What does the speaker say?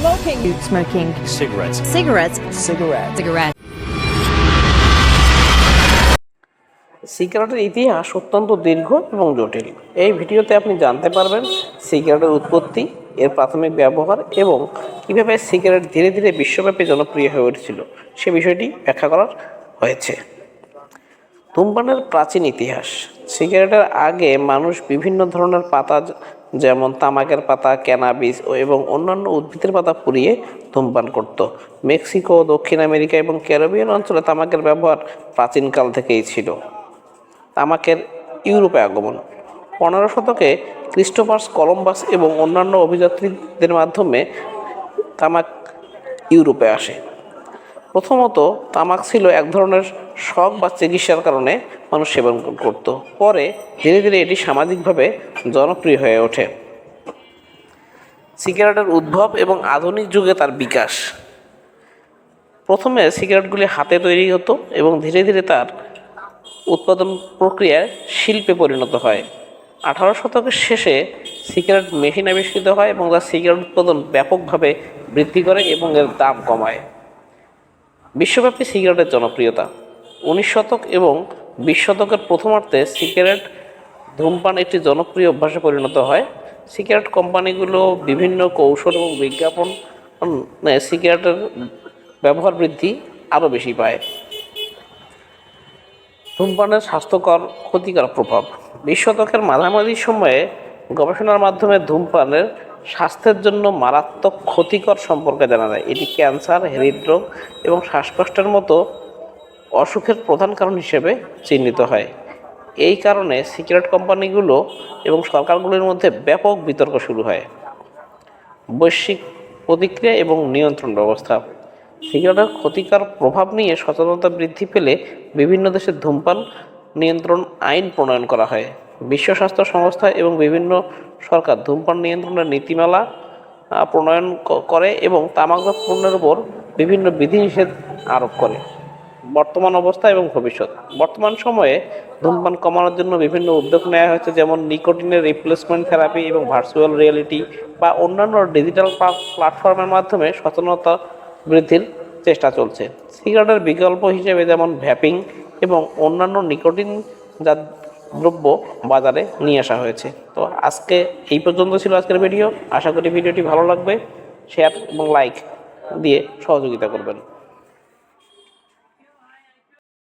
Smoking. smoking cigarettes. cigarettes, Cigarette. cigarettes. সিগারেটের ইতিহাস অত্যন্ত দীর্ঘ এবং জটিল এই ভিডিওতে আপনি জানতে পারবেন সিগারেটের উৎপত্তি এর প্রাথমিক ব্যবহার এবং কীভাবে সিগারেট ধীরে ধীরে বিশ্বব্যাপী জনপ্রিয় হয়ে উঠেছিল সে বিষয়টি ব্যাখ্যা করা হয়েছে ধূমপানের প্রাচীন ইতিহাস। সিগারেটের আগে মানুষ বিভিন্ন ধরনের পাতা, যেমন তামাকের পাতা, ক্যানাবিস এবং অন্যান্য উদ্ভিদের পাতা পুড়িয়ে ধূমপান করত। মেক্সিকো, দক্ষিণ আমেরিকা এবং ক্যারিবিয়ান অঞ্চলে তামাকের ব্যবহার প্রাচীনকাল থেকেই ছিল। তামাকের ইউরোপে আগমন। পনেরো শতকে ক্রিস্টোফার্স কলম্বাস এবং অন্যান্য অভিযাত্রীদের মাধ্যমে তামাক ইউরোপে আসে। প্রথমত তামাক ছিল এক ধরনের শখ বা চিকিৎসার কারণে মানুষ সেবন করত। পরে ধীরে ধীরে এটি সামাজিকভাবে জনপ্রিয় হয়ে ওঠে। সিগারেটের উদ্ভব এবং আধুনিক যুগে তার বিকাশ। প্রথমে সিগারেটগুলি হাতে তৈরি হতো এবং ধীরে ধীরে তার উৎপাদন প্রক্রিয়ায় শিল্পে পরিণত হয়। আঠারো শতকের শেষে সিগারেট মেশিন আবিষ্কৃত হয় এবং তার সিগারেট উৎপাদন ব্যাপকভাবে বৃদ্ধি করে এবং এর দাম কমায়। বিশ্বব্যাপী সিগারেটের জনপ্রিয়তা। উনিশ শতক এবং বিশ শতকের প্রথমার্ধে সিগারেট ধূমপান একটি জনপ্রিয় অভ্যাসে পরিণত হয়। সিগারেট কোম্পানিগুলো বিভিন্ন কৌশল এবং বিজ্ঞাপন সিগারেটের ব্যবহার বৃদ্ধি আরও বেশি পায়। ধূমপানের স্বাস্থ্যকর ক্ষতিকর প্রভাব। বিশ শতকের মাঝামাঝি সময়ে গবেষণার মাধ্যমে ধূমপানের স্বাস্থ্যের জন্য মারাত্মক ক্ষতিকর সম্পর্কে জানা যায়। এটি ক্যান্সার, হৃদরোগ এবং শ্বাসকষ্টের মতো অসুখের প্রধান কারণ হিসেবে চিহ্নিত হয়। এই কারণে সিগারেট কোম্পানিগুলো এবং সরকারগুলির মধ্যে ব্যাপক বিতর্ক শুরু হয়। বৈশ্বিক প্রতিক্রিয়া এবং নিয়ন্ত্রণ ব্যবস্থা। সিগারেটের ক্ষতিকর প্রভাব নিয়ে সচেতনতা বৃদ্ধি পেলে বিভিন্ন দেশে ধূমপান নিয়ন্ত্রণ আইন প্রণয়ন করা হয়। বিশ্ব স্বাস্থ্য সংস্থা এবং বিভিন্ন সরকার ধূমপান নিয়ন্ত্রণের নীতিমালা প্রণয়ন করে এবং তামাকজাত পণ্যের উপর বিভিন্ন বিধিনিষেধ আরোপ করে। বর্তমান অবস্থা এবং ভবিষ্যৎ। বর্তমান সময়ে ধূমপান কমানোর জন্য বিভিন্ন উদ্যোগ নেওয়া হয়েছে, যেমন নিকোটিনের রিপ্লেসমেন্ট থেরাপি এবং ভার্চুয়াল রিয়েলিটি বা অন্যান্য ডিজিটাল প্ল্যাটফর্মের মাধ্যমে সচেতনতা বৃদ্ধির চেষ্টা চলছে। সিগারেটের বিকল্প হিসেবে যেমন ভ্যাপিং এবং অন্যান্য নিকোটিন দ্রব্য বাজারে নিয়ে আসা হয়েছে। তো আজকে এই পর্যন্ত ছিল আজকের ভিডিও। আশা করি ভিডিওটি ভালো লাগবে। শেয়ার এবং লাইক দিয়ে সহযোগিতা করবেন।